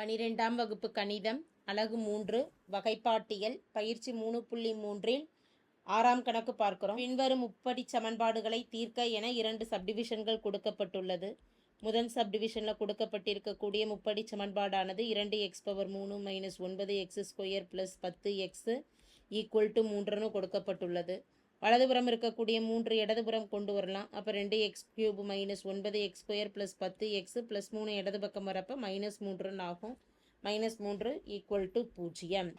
பனிரெண்டாம் வகுப்பு கணிதம் அலகு மூன்று வகைப்பாட்டியல் பயிற்சி மூணு புள்ளி மூன்றில் ஆறாம் கணக்கு பார்க்கிறோம். பின்வரும் முப்படி சமன்பாடுகளை தீர்க்க என இரண்டு சப்டிவிஷன்கள் கொடுக்கப்பட்டுள்ளது. முதல் சப்டிவிஷனில் கொடுக்கப்பட்டிருக்கக்கூடிய முப்படி சமன்பாடானது இரண்டு எக்ஸ் பவர் மூணு மைனஸ் ஒன்பது எக்ஸ் ஸ்கொயர் ப்ளஸ் பத்து எக்ஸு ஈக்குவல் டு மூன்றுன்னு கொடுக்கப்பட்டுள்ளது. வலதுபுறம் இருக்கக்கூடிய மூன்று இடதுபுறம் கொண்டு வரலாம். அப்போ ரெண்டு எக்ஸ் கியூப் மைனஸ் ஒன்பது எக்ஸ் ஸ்கொயர் ப்ளஸ் பத்து எக்ஸ் ப்ளஸ் மூணு இடது பக்கம் வரப்போ மைனஸ் மூன்றுன்னு ஆகும். மைனஸ் மூன்று ஈக்குவல் டு பூஜ்ஜியம்.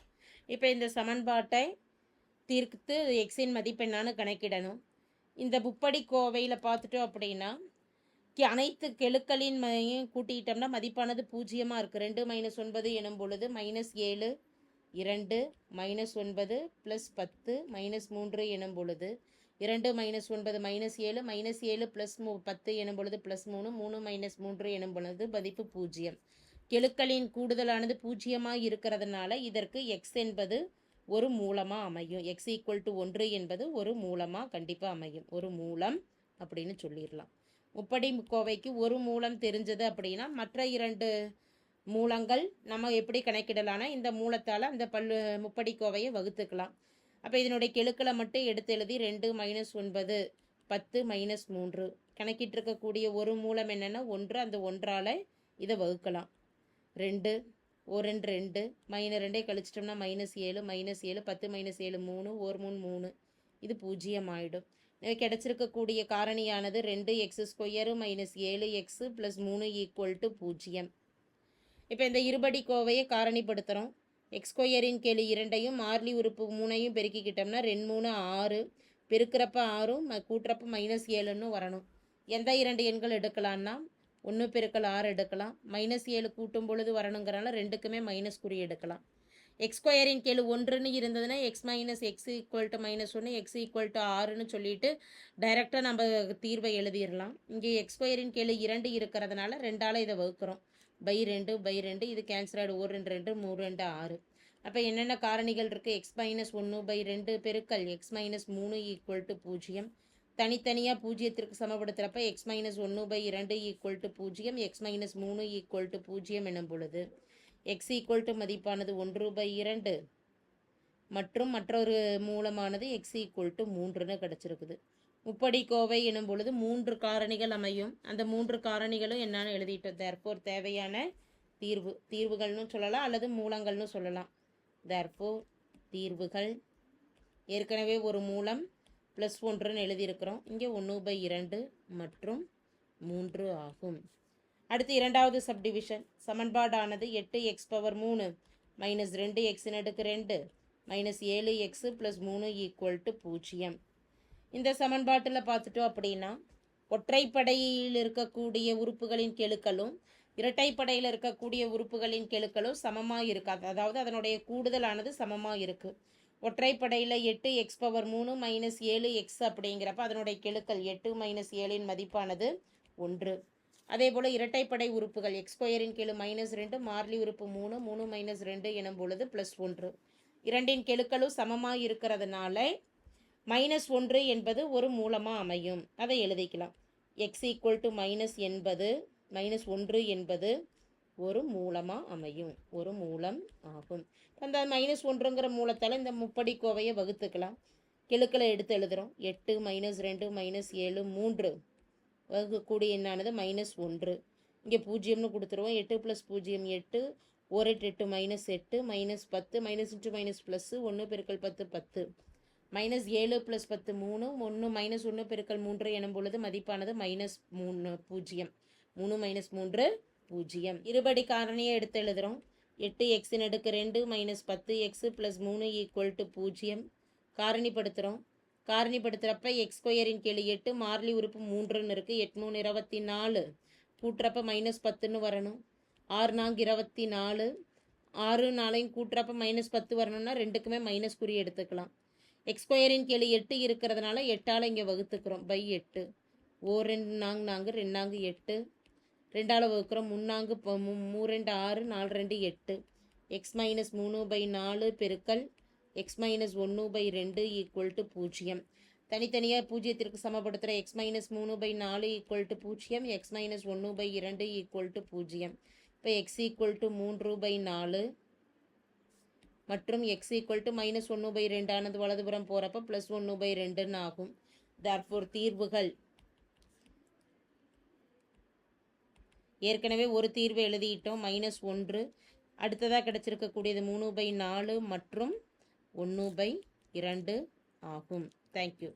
இப்போ இந்த சமன்பாட்டை தீர்த்து எக்ஸின் மதிப்பெண்ணான்னு கணக்கிடணும். இந்த புப்படி கோவையில் பார்த்துட்டோம் அப்படின்னா அனைத்து கெழுக்களின் கூட்டிக்கிட்டோம்னா மதிப்பானது பூஜ்ஜியமாக இருக்குது ரெண்டு மைனஸ் ஒன்பது எனும் பொழுது மைனஸ் ஏழு இரண்டு மைனஸ் ஒன்பது ப்ளஸ் பத்து மைனஸ் மூன்று எனும் பொழுது இரண்டு மைனஸ் ஒன்பது மைனஸ் ஏழு மைனஸ் ஏழு ப்ளஸ் மூ பத்து எனும் பொழுது ப்ளஸ் மூணு மூணு மைனஸ் மூன்று எனும் பொழுது மதிப்பு பூஜ்ஜியம். கெழுக்களின் கூடுதலானது பூஜ்ஜியமாக இருக்கிறதுனால இதற்கு எக்ஸ் என்பது ஒரு மூலமாக அமையும். எக்ஸ் ஈக்குவல் டு ஒன்று என்பது ஒரு மூலமாக கண்டிப்பாக அமையும். ஒரு மூலம் அப்படின்னு சொல்லிடலாம். முப்படி கோவைக்கு ஒரு மூலம் தெரிஞ்சது அப்படின்னா மற்ற இரண்டு மூலங்கள் நம்ம எப்படி கணக்கிடலாம்னா இந்த மூலத்தால் அந்த பல்லு முப்படி கோவையை வகுத்துக்கலாம். அப்போ இதனுடைய கெழுக்களை மட்டும் எடுத்து எழுதி ரெண்டு மைனஸ் ஒன்பது பத்து மைனஸ் மூன்று. கணக்கிட்டிருக்கக்கூடிய ஒரு மூலம் என்னென்னா ஒன்று அந்த ஒன்றால் இதை வகுக்கலாம். ரெண்டு ஒரு ரெண்டு ரெண்டு. மைனஸ் ரெண்டே கழிச்சிட்டோம்னா மைனஸ் ஏழு மைனஸ் ஏழு பத்து மைனஸ் ஏழு மூணு ஒரு மூணு மூணு. இது பூஜ்ஜியம் ஆகிடும் கிடைச்சிருக்கக்கூடிய காரணியானது ரெண்டு எக்ஸ் ஸ்கொயரு மைனஸ் ஏழு எக்ஸு ப்ளஸ் மூணு ஈக்குவல் டு பூஜ்ஜியம். இப்போ இந்த இருபடி கோவையை காரணிப்படுத்துகிறோம் எக்ஸ்கொயரின் ஸ்கொயரின் இரண்டையும் மார்லி உறுப்பு மூணையும் பெருக்கிக்கிட்டோம்னா ரெண்டு மூணு ஆறு. பெருக்கிறப்ப ஆறும் கூட்டுறப்ப மைனஸ் ஏழுன்னு வரணும். எந்த இரண்டு எண்கள் எடுக்கலான்னா ஒன்று பெருக்கல் ஆறு எடுக்கலாம். மைனஸ் ஏழு கூட்டும் பொழுது வரணுங்கிறனால ரெண்டுக்குமே மைனஸ் குறி எடுக்கலாம். எக்ஸ்கொயரின் ஸ்கொயரின் ஒன்றுன்னு இருந்ததுன்னா X minus X equal to minus ஒன்று எக்ஸ் ஈக்குவல் டு ஆறுன்னு சொல்லிட்டு டைரெக்டாக நம்ம தீர்வை எழுதிடலாம் இங்கே எக்ஸ்கொயரின் ஸ்கொயரின் இரண்டு இருக்கிறதுனால ரெண்டால் இதை வகுக்கிறோம். பை ரெண்டு பை ரெண்டு இது கேன்சல் ஆகிடும் ஒரு ரெண்டு ரெண்டு மூணு ரெண்டு ஆறு. அப்போ என்னென்ன காரணிகள் இருக்குது எக்ஸ் மைனஸ் ஒன்று பை ரெண்டு பெருக்கல். எக்ஸ் மைனஸ் மூணு ஈக்குவல் டு பூஜ்ஜியம். தனித்தனியாக பூஜ்ஜியத்திற்கு சமப்படுத்துகிறப்ப எக்ஸ் மைனஸ் ஒன்று பை இரண்டு ஈக்குவல் டு பூஜ்ஜியம். எக்ஸ் மைனஸ் மூணு ஈக்குவல் டு பூஜ்ஜியம் எனும் பொழுது எக்ஸ் ஈக்குவல் டு மதிப்பானது ஒன்று பை இரண்டு. மற்றும் மற்றொரு மூலமானது எக்ஸ் ஈக்குவல் டு மூன்றுன்னு கிடச்சிருக்குது. முப்படி கோவை எனும் பொழுது மூன்று காரணிகள் அமையும். அந்த மூன்று காரணிகளும் என்னன்னு எழுதிட்டோம் தேர்ஃபோர் தேவையான தீர்வு தீர்வுகள்னு சொல்லலாம் அல்லது மூலங்கள்னு சொல்லலாம். தேர்ஃபோர் தீர்வுகள். ஏற்கனவே ஒரு மூலம் ப்ளஸ் ஒன்றுன்னு எழுதியிருக்கிறோம். இங்கே ஒன்று பை இரண்டு மற்றும் மூன்று ஆகும். அடுத்து இரண்டாவது சப்டிவிஷன் சமன்பாடானது எட்டு எக்ஸ் பவர் மூணு மைனஸ் ரெண்டு எக்ஸின் அடுக்கு ரெண்டு மைனஸ் ஏழு எக்ஸு ப்ளஸ் மூணு ஈக்குவல் டு பூஜ்ஜியம். இந்த சமன்பாட்டில் பார்த்துட்டோம் அப்படின்னா ஒற்றைப்படையில் இருக்கக்கூடிய உறுப்புகளின் கெழுக்களும் இரட்டைப்படையில் இருக்கக்கூடிய உறுப்புகளின் கெழுக்களும் சமமாக இருக்காது. அதாவது அதனுடைய கூடுதலானது சமமாக இருக்குது ஒற்றைப்படையில் எட்டு எக்ஸ் பவர் மூணு மைனஸ் ஏழு எக்ஸ் அப்படிங்கிறப்ப அதனுடைய கெழுக்கள் எட்டு மைனஸ் ஏழின் மதிப்பானது ஒன்று. அதே போல் இரட்டைப்படை உறுப்புகள் எக்ஸ் ஸ்கொயரின் கீழ் மைனஸ் ரெண்டு மார்லி உறுப்பு மூணு மூணு மைனஸ் ரெண்டு எனும் பொழுது ப்ளஸ் ஒன்று. இரண்டின் கெழுக்களும் சமமாக இருக்கிறதுனால மைனஸ் ஒன்று என்பது ஒரு மூலமாக அமையும். அதை எழுதிக்கலாம். எக்ஸ் ஈக்குவல் டு மைனஸ் என்பது மைனஸ் ஒன்று என்பது ஒரு மூலமாக அமையும். ஒரு மூலம் ஆகும். அந்த மைனஸ் ஒன்றுங்கிற மூலத்தால் இந்த முப்படி கோவையை வகுத்துக்கலாம். கெழுக்களை எடுத்து எழுதுகிறோம் எட்டு மைனஸ் ரெண்டு மைனஸ் ஏழு மூன்று. வகுக்கக்கூடிய என்னானது? மைனஸ் ஒன்று. இங்கே பூஜ்ஜியம்னு கொடுத்துருவோம். எட்டு ப்ளஸ் பூஜ்ஜியம் எட்டு. ஒரு எட்டு எட்டு மைனஸ் எட்டு. மைனஸ் பத்து. மைனஸ் இன்ட்டு மைனஸ் ப்ளஸ்ஸு ஒன்று பெருக்கல் பத்து பத்து. மைனஸ் ஏழு ப்ளஸ் பத்து மூணு ஒன்று மைனஸ் ஒன்று பெருக்கல் மூன்று எனும் பொழுது மதிப்பானது மைனஸ் மூணு பூஜ்ஜியம். மூணு மைனஸ் மூன்று பூஜ்ஜியம். இருபடி காரணியை எடுத்து எழுதுகிறோம் எட்டு எக்ஸின் அடுக்கு ரெண்டு மைனஸ் பத்து எக்ஸு ப்ளஸ் மூணு ஈக்குவல் டு பூஜ்ஜியம். காரணிப்படுத்துகிறோம் காரணிப்படுத்துகிறப்ப எக்ஸ் ஸ்கொயரின் கீழே எட்டு மார்லி உறுப்பு மூன்றுன்னு இருக்குது எட் மூணு இருபத்தி நாலு. கூட்டுறப்ப மைனஸ் பத்துன்னு வரணும். ஆறு நான்கு இருபத்தி நாலு. ஆறு நாளையும் கூட்டுறப்ப மைனஸ் பத்து வரணும்னா ரெண்டுக்குமே மைனஸ் குறி எடுத்துக்கலாம். எக்ஸ் ஸ்கொயரின் எட்டு இருக்கிறதுனால எட்டால் இங்கே வகுத்துக்கிறோம். பை எட்டு. ஓ ரெண்டு நாங்கு நாங்கு ரெண்டாங்கு எட்டு. ரெண்டால் வகுக்கிறோம். முன்னாங்கு மூ- மூ ரெண்டு ஆறு நாலு ரெண்டு எட்டு. எக்ஸ் மைனஸ் மூணு பை நாலு பெருக்கல். எக்ஸ் மைனஸ் ஒன்று பை ரெண்டு ஈக்குவல் டு பூஜ்ஜியம். தனித்தனியாக பூஜ்ஜியத்திற்கு சமப்படுத்துகிற எக்ஸ் மைனஸ் மூணு பை நாலு ஈக்குவல் டு பூஜ்ஜியம். எக்ஸ் மைனஸ் ஒன்று பை இரண்டு ஈக்குவல் டு பூஜ்ஜியம். இப்போ எக்ஸ் ஈக்குவல் டு மூன்று பை நாலு. மற்றும் எக்ஸ் ஈக்குவல் டு மைனஸ் ஒன்று பை ரெண்டானது வலதுபுறம் போகிறப்ப ப்ளஸ் ஒன்று பை ரெண்டுன்னு ஆகும். தர்ஃபோர் தீர்வுகள். ஏற்கனவே ஒரு தீர்வு எழுதிட்டோம். மைனஸ் ஒன்று அடுத்ததாக கிடச்சிருக்கக்கூடியது மூணு பை நாலு மற்றும் ஒன்று பை இரண்டு ஆகும். தேங்க்யூ